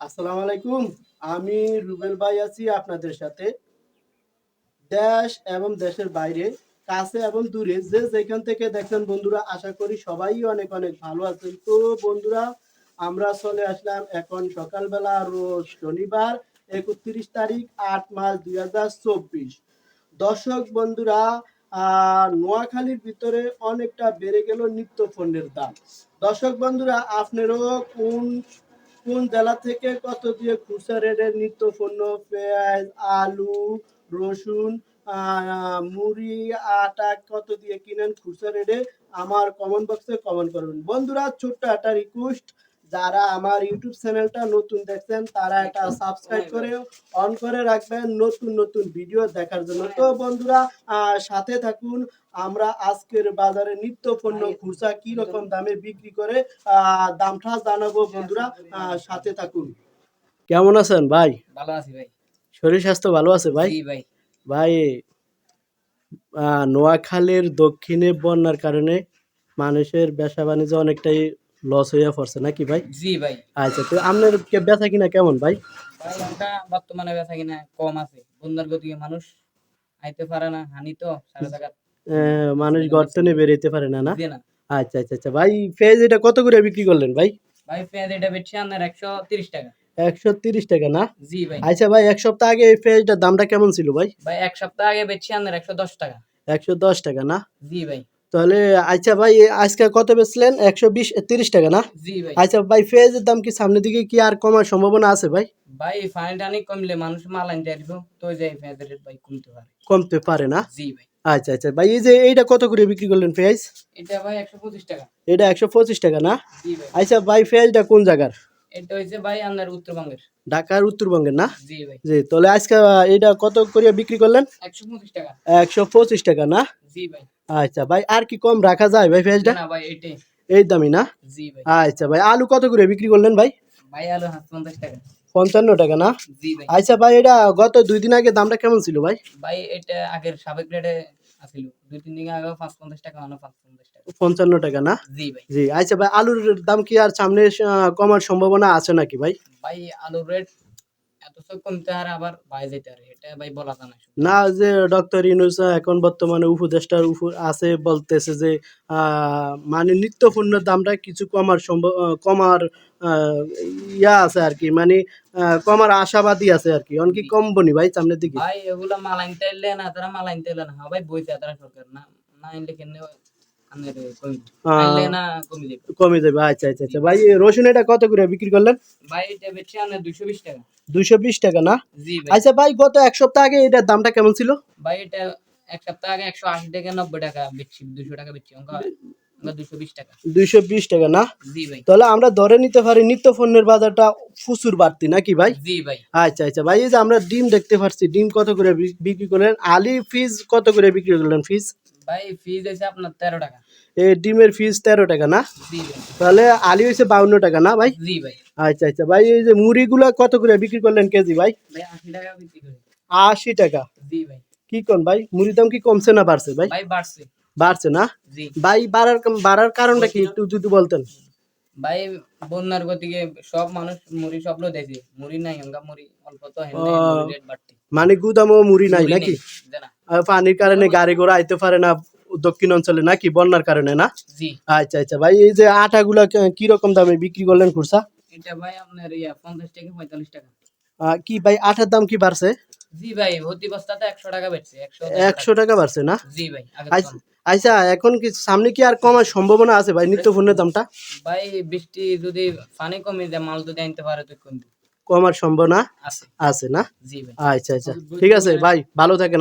আসসালামু আলাইকুম। আমি রুবেল ভাই আছি আপনাদের সাথে। দেশ এবং দেশের বাইরে, কাছে এবং দূরে, যে যেখান থেকে দেখছেন বন্ধুরা, আশা করি সবাই অনেক অনেক ভালো আছেন। তো বন্ধুরা, আমরা চলে আসলাম এখন সকালবেলা রোজ শনিবার, একত্রিশ তারিখ, আট মাস দুই হাজার চব্বিশ। দর্শক বন্ধুরা নোয়াখালীর ভিতরে অনেকটা বেড়ে গেল নিত্য পণ্যের দাম। দর্শক বন্ধুরা, আপনারও কোন কোন জেলা থেকে কত দিয়ে খুচরা রেটে নিত্য পণ্য পেঁয়াজ, আলু, রসুন মুড়ি, আটা কত দিয়ে কিনেন খুচরা রেটে আমার কমেন্ট বক্সে কমেন্ট করবেন বন্ধুরা, ছোট্ট একটা রিকোয়েস্ট যারা আমার ইউটিউব চ্যানেলটা নতুন দেখছেন তারা এটা সাবস্ক্রাইব করে অন করে রাখবেন নতুন নতুন ভিডিও দেখার জন্য। তো বন্ধুরা সাথে থাকুন। আমরা আজকের বাজারে নিত্য পণ্য খুচরা কি রকম দামে বিক্রি করে আহ, দামটা জানাব বন্ধুরা। সাথে থাকুন। কেমন আছেন ভাই? ভালো আছি ভাই। শরীর স্বাস্থ্য ভালো আছে ভাই? ভাই। ভাই আহ, নোয়াখালীর দক্ষিণে বন্যার কারণে মানুষের ব্যবসা বাণিজ্য অনেকটাই লস হয়ে পড়ছে নাকি ভাই? জি ভাই। আচ্ছা তো আপনার কে- বেচা কিনা কেমন ভাই? ভাই বর্তমানে বেচা কিনা কম আছে। বন্যার গতিকে মানুষ আইতে পারে না হানি তো টাকা আহ, মানুষ গর্তনে বেরোতে পারে না না? না। আচ্ছা আচ্ছা আচ্ছা ভাই পেঁয়াজ এটা কত করে বিক্রি করলেন ভাই? ভাই পেঁয়াজ এটা বেচছি আপনার একশো তিরিশ টাকা। একশো তিরিশ টাকা না? জি ভাই। আচ্ছা ভাই এক সপ্তাহ আগে এই পেঁয়াজটার দামটা কেমন ছিল ভাই? ভাই এক সপ্তাহ আগে বেচছি আপনার একশো দশ টাকা। একশো দশ টাকা না? জি ভাই। তাহলে আচ্ছা ভাই আজকে কত বেচলেন? একশো বিশ তিরিশ টাকা না? জি ভাই। আচ্ছা ভাই পেঁয়াজের দাম কি সামনের দিকে কি আর কমার সম্ভাবনা আছে ভাই? ভাই ফানি টানি কমলে মানুষ মাল আনতে আসব। তো যাই পেঁয়াজের রেট ভাই কমতে পারে। কমতে পারে না? জি ভাই। আচ্ছা আচ্ছা ভাই এই যে এইটা কত করে বিক্রি করলেন পেঁয়াজ? এটা ভাই একশো পঁচিশ টাকা। এটা একশো পঁচিশ টাকা না? আচ্ছা ভাই পেঁয়াজটা কোন জায়গার? এটা হয়েছে ভাই আপনার উত্তরবঙ্গের। ঢাকার উত্তরবঙ্গের না? জি তাহলে আজকে এটা কত করে বিক্রি করলেন? একশো পঁচিশ টাকা। না? জি আচ্ছা ভাই আর কি কম রাখা যায় ভাই পেঁয়াজটা ভাই এই দামি না? আচ্ছা ভাই আলু কত করে বিক্রি করলেন ভাই? ভাই আলু হাত পঞ্চাশ টাকা। পঞ্চান্ন টাকা না? আচ্ছা ভাই এটা গত দুই দিন আগে দামটা কেমন ছিল ভাই? ভাই এটা আগের সাবেক রেটে আছিল। দুই তিন দিন আগে পাঁচ পঞ্চাশ টাকা পাঁচ পঞ্চাশ টাকা। পঞ্চান্ন টাকা না? জি ভাই। জি আচ্ছা ভাই আলুর দাম কি আর সামনে কমার সম্ভাবনা আছে নাকি ভাই? ভাই আলুর রেট না যে ডক্টর ইউনুস এখন বর্তমানে উপদেষ্টার উপর আছে বলতেছে যে মানে নিত্য পণ্যের দামটা কিছু কমার সম্ভব আহ, কমার ইয়া আছে আর কি মানে কমার আশাবাদী আছে আর কি। অনেক কমবো নি ভাই সামনের দিকে? ভাই এগুলা মাল আনতে না তারা মালাইন এলে না হ্যাঁ ভাই বইতে তারা সরকার। না না কমি আহ, আনলে না কমে যাবে আচ্ছা আচ্ছা আচ্ছা। ভাই রসুন এটা কত করে বিক্রি করলেন? ভাই এটা বেচছে আনের দুইশো বিশ টাকা। দুইশো বিশ টাকা না? জি ভাই। আচ্ছা ভাই গত এক সপ্তাহ আগে এটার দামটা কেমন ছিল? ভাই এটা এক সপ্তাহ আগে একশো আশি থেকে টাকা বেচছি দুশো টাকা বেচছি। অঙ্কা দুশো টাকা। দুইশো বিশ টাকা না? জি ভাই। তাহলে আমরা ধরে নিতে পারি নিত্য পণ্যের বাজারটা প্রচুর বাড়তি নাকি ভাই? জি ভাই। আচ্ছা আচ্ছা। ভাই এই যে আমরা ডিম দেখতে পাচ্ছি ডিম কত করে বিক্রি করলেন? আলি ফিজ কত করে বিক্রি করলেন ফিজ? ভাই ফিজ আছে আপনার তেরো টাকা। এই ডিমের ফিজ তেরো টাকা না? জি তাহলে আলি টাকা না ভাই? জি ভাই। আচ্ছা আচ্ছা। ভাই এই যে মুড়িগুলো কত করে বিক্রি করলেন কেজি ভাই? টাকা বিক্রি করি। টাকা। জি ভাই। কি কোন ভাই? মুড়ির দাম কি কমছে না বাড়ছে ভাই? ভাই বাড়ছে। বাড়ছে না? জি। ভাই বাড়ার বাড়ার কারণটা কি? একটু যদি বলতেন। ভাই বন্যার গতিকে সব মানুষ মুড়ি সব লো দেখে। মুড়ি নাই মুড়ি অল্প তো। মানে গুদামও মুড়ি নাই নাকি? পানির কারণে গাড়ি ঘোড়া আইতে পারে না দক্ষিণ অঞ্চলে নাকি বন্যার কারণে না? জি। আচ্ছা আচ্ছা। ভাই এই যে আটাগুলা কে- রকম দামে বিক্রি করলেন খুরসা? এটা ভাই আপনার ইয়া পঞ্চাশ টাকা পঁয়তাল্লিশ টাকা। কি ভাই আটার দাম কি বাড়ছে? জি ভাই বস্তাতে টাকা একশো একশো টাকা বাড়ছে না? জি ভাই আচ্ছা আচ্ছা এখন কি সামনে কি আর কমার সম্ভাবনা আছে ভাই নিত্য পণ্যের দামটা? ভাই বৃষ্টি যদি পানি কমে যায় মাল যদি আনতে পারে তো কমবে। কমার সম্ভাবনা আছে। আছে না? জি ভাই। আচ্ছা আচ্ছা। ঠিক আছে ভাই ভালো থাকেন।